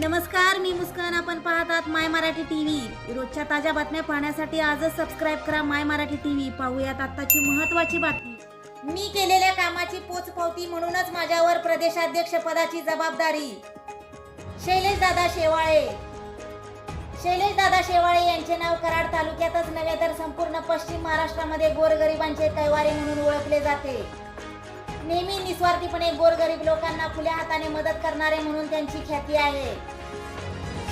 नमस्कार मी मुस्कान. आपण पाहतात माय मराठी टीव्ही रोजच्या ताज्या बातम्या पाहण्यासाठी आजच सबस्क्राईब करा माय मराठी टीव्ही पाहूयात आत्ताची महत्वाची बातमी. मी केलेल्या कामाची पोचपावती म्हणूनच माझ्यावर प्रदेशाध्यक्ष पदाची जबाबदारी. शैलेश दादा शेवाळे. शैलेश दादा शेवाळे यांचे नाव कराड तालुक्यातच नव्हे तर संपूर्ण पश्चिम महाराष्ट्रामध्ये गोरगरिबांचे कैवारी म्हणून ओळखले जाते. नेहमी निस्वार्थीपणे गोरगरीब लोकांना खुल्या हाताने मदत करणारे म्हणून त्यांची ख्याती आहे.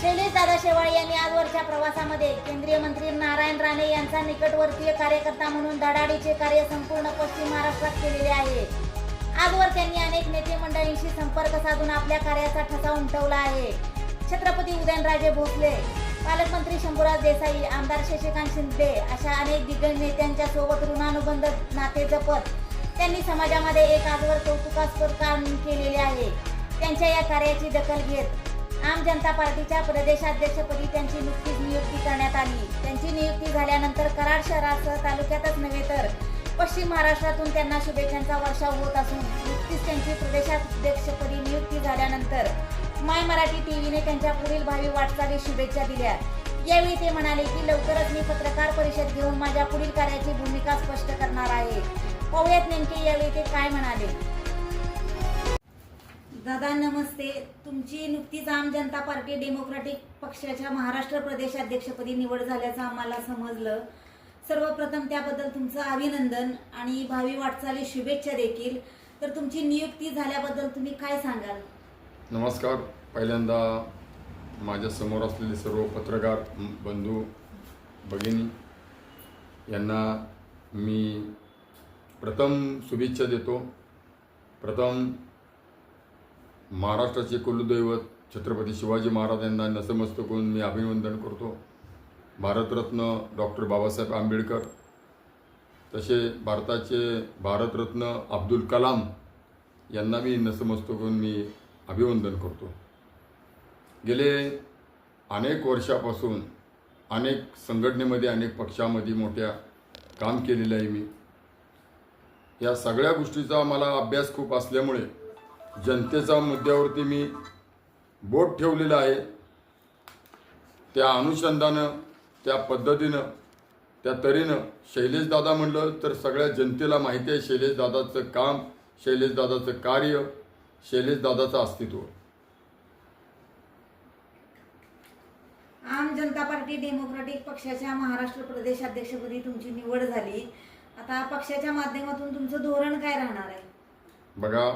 शैलेश दादा शेवाळे यांनी आजवरच्या प्रवासामध्ये केंद्रीय मंत्री नारायण राणे यांचा निकटवर्तीय कार्यकर्ता म्हणून धडाडीचे कार्य संपूर्ण पश्चिम महाराष्ट्रात केलेले आहे. आजवर त्यांनी अनेक नेते मंडळींशी संपर्क साधून आपल्या कार्याचा ठसा उमटवला आहे. छत्रपती उदयनराजे भोसले पालकमंत्री शंभूराज देसाई आमदार शशिकांत शिंदे अशा अनेक दिग्गज नेत्यांच्या सोबत ऋणानुबंध नाते जपत त्यांनी समाजामध्ये एक आजवर कौतुकास्पद काम केलेले आहे. त्यांच्या या कार्याची दखल घेत आम जनता पार्टीच्या प्रदेशाध्यक्षपदी त्यांची नुकतीच नियुक्ती करण्यात आली. त्यांची नियुक्ती झाल्यानंतर कराड शहरासह तालुक्यातच नव्हे तर पश्चिम महाराष्ट्रातून त्यांना शुभेच्छांचा वर्षाव होत असून नुकतीच त्यांची प्रदेशाध्यक्षपदी नियुक्ती झाल्यानंतर माय मराठी टीव्हीने त्यांच्या पुढील भावी वाटचाली शुभेच्छा दिल्या. यावेळी ते म्हणाले की लवकरच मी पत्रकार परिषद घेऊन माझ्या पुढील कार्याची भूमिका स्पष्ट करणार आहे. पाहुयात नेमके यावेळी ते काय म्हणाले. दादा नमस्ते. तुमची नुकतीच आम जनता पार्टी डेमोक्रेटिक पक्षाच्या महाराष्ट्र प्रदेशाध्यक्षपदी निवड झाल्याचं आम्हाला समजलं. सर्वप्रथम त्याबद्दल तुमचं अभिनंदन आणि भावी वाटचाली शुभेच्छा देखील. तर तुमची नियुक्ती झाल्याबद्दल तुम्ही काय सांगाल? नमस्कार. पहिल्यांदा माझ्यासमोर असलेले सर्व पत्रकार बंधू भगिनी यांना मी प्रथम शुभेच्छा देतो. प्रथम महाराष्ट्राचे कुलदैवत छत्रपती शिवाजी महाराज यांना नतमस्तक होऊन मी अभिनंदन करतो. भारतरत्न डॉक्टर बाबासाहेब आंबेडकर तसे भारताचे भारतरत्न अब्दुल कलाम यांना मी नतमस्तक होऊन मी अभिवंदन करतो. गेले अनेक वर्षापासून अनेक संघटनेमध्ये अनेक पक्षामध्ये मोठ्या काम केलेलं आहे मी. या सगळ्या गोष्टीचा मला अभ्यास खूप असल्यामुळे जनतेच्या मुद्द्यावरती मी बोट ठेवलेलं आहे. त्या अनुषंगानं त्या पद्धतीनं त्या तऱ्हेनं शैलेशदादा म्हणलं तर सगळ्या जनतेला माहिती आहे शैलेशदादाचं काम शैलेशदादाचं कार्य शैलेशदादाचं अस्तित्व. आम जनता पार्टी डेमोक्रेटिक पक्षाच्या महाराष्ट्र प्रदेशाध्यक्षपदी तुमची निवड झाली. आता पक्षाच्या माध्यमातून तुमचं धोरण काय राहणार आहे? बघा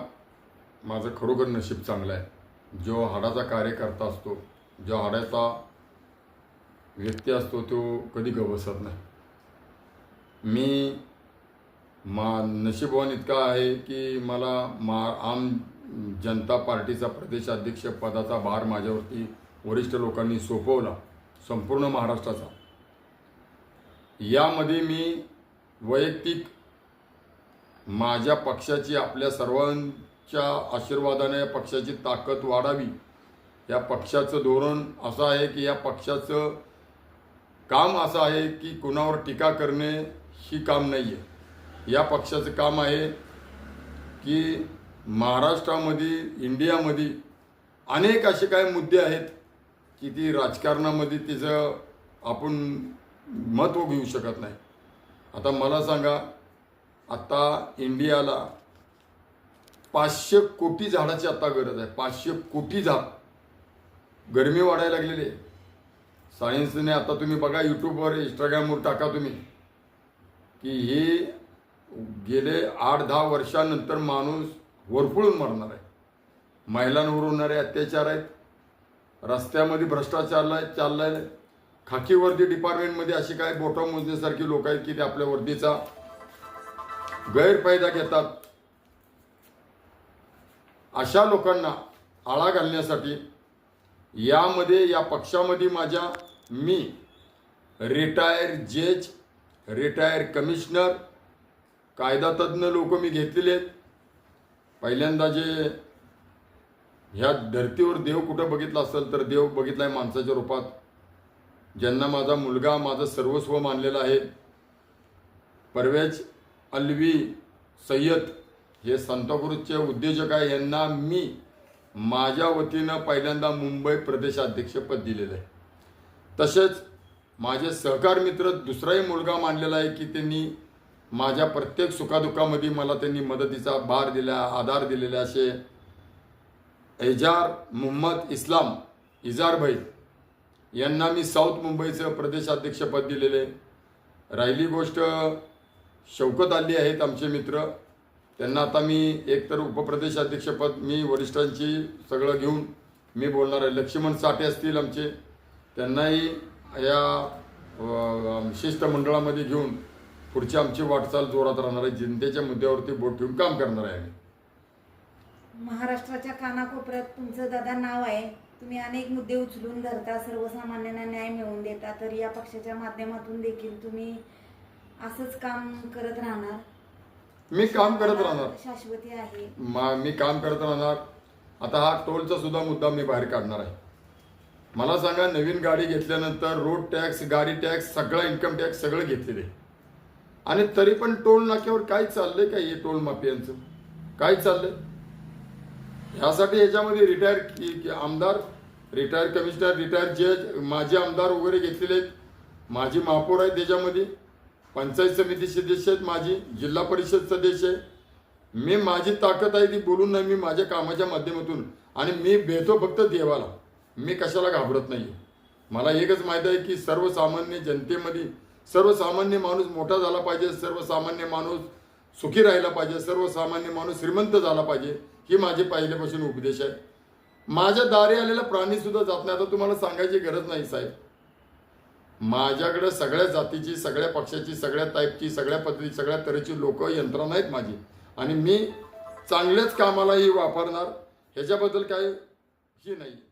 माझं खरोखर नशीब चांगलं आहे. जो हाडाचा कार्यकर्ता असतो जो हाडाचा व्यक्ती असतो तो कधी गवसत नाही. मी मा नशीबवान इतका आहे की मला मा आम जनता पार्टीचा प्रदेशाध्यक्ष पदाचा भार माझ्यावरती वरिष्ठ लोकांनी सोपवला संपूर्ण महाराष्ट्राचा. यामध्ये मी वैयक्तिक माझ्या पक्षाची आपल्या सर्वांच्या आशीर्वादाने या पक्षाची ताकद वाढावी. या पक्षाचं धोरण असं आहे की या पक्षाचं काम असं आहे की कुणावर टीका करणे ही काम नाही आहे या पक्षाचं काम आहे की महाराष्ट्रामध्ये इंडियामध्ये अनेक असे काही मुद्दे आहेत की ती राजकारणामध्ये तिचं आपण महत्त्व घेऊ शकत नाही. आता मला सांगा आता इंडियाला पाचशे कोटी झाडाची आता गरज आहे. पाचशे कोटी झाड. गरमी वाढायला लागलेली आहे. सायन्सने आता तुम्ही बघा यूट्यूबवर इंस्टाग्रामवर टाका तुम्ही की हे गेले आठ दहा वर्षानंतर माणूस वरपुळून मरणार आहे. महिलांवर होणारे अत्याचार आहेत. रस्त्यामध्ये भ्रष्टाचार आहे चाललाय. खाकी वर्दी डिपार्टमेंटमध्ये अशी काय बोटा मोजण्यासारखी लोक आहेत की ते आपल्या वर्दीचा गैरफायदा घेतात. अशा लोकांना आळा घालण्यासाठी यामध्ये या पक्षामध्ये माझ्या मी रिटायर जज रिटायर कमिशनर कायदा तज्ज्ञ लोक मी घेतलेले आहेत. पहिल्यांदा जे ह्या धर्तीवर देव कुठं बघितला असेल तर देव बघितला आहे माणसाच्या रूपात. ज्यांना माझा मुलगा माझं सर्वस्व मानलेलं आहे. परवेज अल्वी सय्यद हे संतगुरूचे उद्योजक आहे. यांना मी माझ्या वतीनं पहिल्यांदा मुंबई प्रदेशाध्यक्षपद दिलेलं आहे. तसेच माझे सहकार मित्र दुसराही मुलगा मानलेला आहे की त्यांनी माझ्या प्रत्येक सुखादुखामध्ये मला त्यांनी मदतीचा भार दिला आधार दिलेले असे एजार मोहम्मद इस्लाम इजार भाई. यांना मी साऊथ मुंबईचं प्रदेशाध्यक्षपद दिलेले राहिली गोष्ट शौकत आली आहेत आमचे मित्र. त्यांना आता मी एकतर उपप्रदेशाध्यक्षपद मी वरिष्ठांची सगळं घेऊन मी बोलणार आहे. लक्ष्मण साठे असतील आमचे. त्यांनाही या शिष्टमंडळामध्ये घेऊन पुढची आमची वाटचाल जोरात राहणार आहे. जनतेच्या मुद्द्यावरती बोट ठेवून काम करणार आहे महाराष्ट्राच्या कानाकोपऱ्यात तुमचं दादा नाव आहे. तुम्ही अनेक मुद्दे उचलून धरता सर्वसामान्यांना न्याय मिळवून देता तर या पक्षाच्या माध्यमातून देखील तुम्ही असंच काम करत राहणार? मी काम करत राहणार. शाश्वती आहे. मा मी काम करत राहणार. आता हा टोलचा सुद्धा मुद्दा मी बाहेर काढणार आहे. मला सांगा नवीन गाडी घेतल्यानंतर रोड टॅक्स गाडी टॅक्स सगळा इन्कम टॅक्स सगळं घेतलेलं आणि तरी पण टोल नाक्यावर काय चाललंय काय हे टोल माफियांचं? काय चाललंय? ह्यासाठी याच्यामध्ये रिटायर की आमदार रिटायर कमिशनर रिटायर जज माजी आमदार वगैरे घेतलेले आहेत. माजी महापौर आहेत त्याच्यामध्ये. पंचायत समिती सदस्य आहेत माझी जिल्हा परिषद सदस्य आहे. मी माझी ताकद आहे ती बोलून नाही मी माझ्या कामाच्या माध्यमातून. आणि मी भेटतो फक्त देवाला. मी कशाला घाबरत नाही मला एकच माहीत आहे की सर्वसामान्य जनतेमध्ये सर्वसामान्य माणूस मोठा झाला पाहिजे सर्वसामान्य माणूस सुखी राहिला पाहिजे सर्वसामान्य माणूस श्रीमंत झाला पाहिजे ही माझी पहिल्यापासून उपदेश आहे. माझ्या दारी आलेला प्राणी सुद्धा जात नाही. आता तुम्हाला सांगायची गरज नाही साहेब. माझ्याकडे सगळ्या जातीची सगळ्या पक्षाची सगळ्या टाईपची सगळ्या पद्धती सगळ्या तऱ्हेची लोक यंत्रणा आहेत माझी. आणि मी चांगल्याच कामालाही वापरणार. ह्याच्याबद्दल काय ही नाही.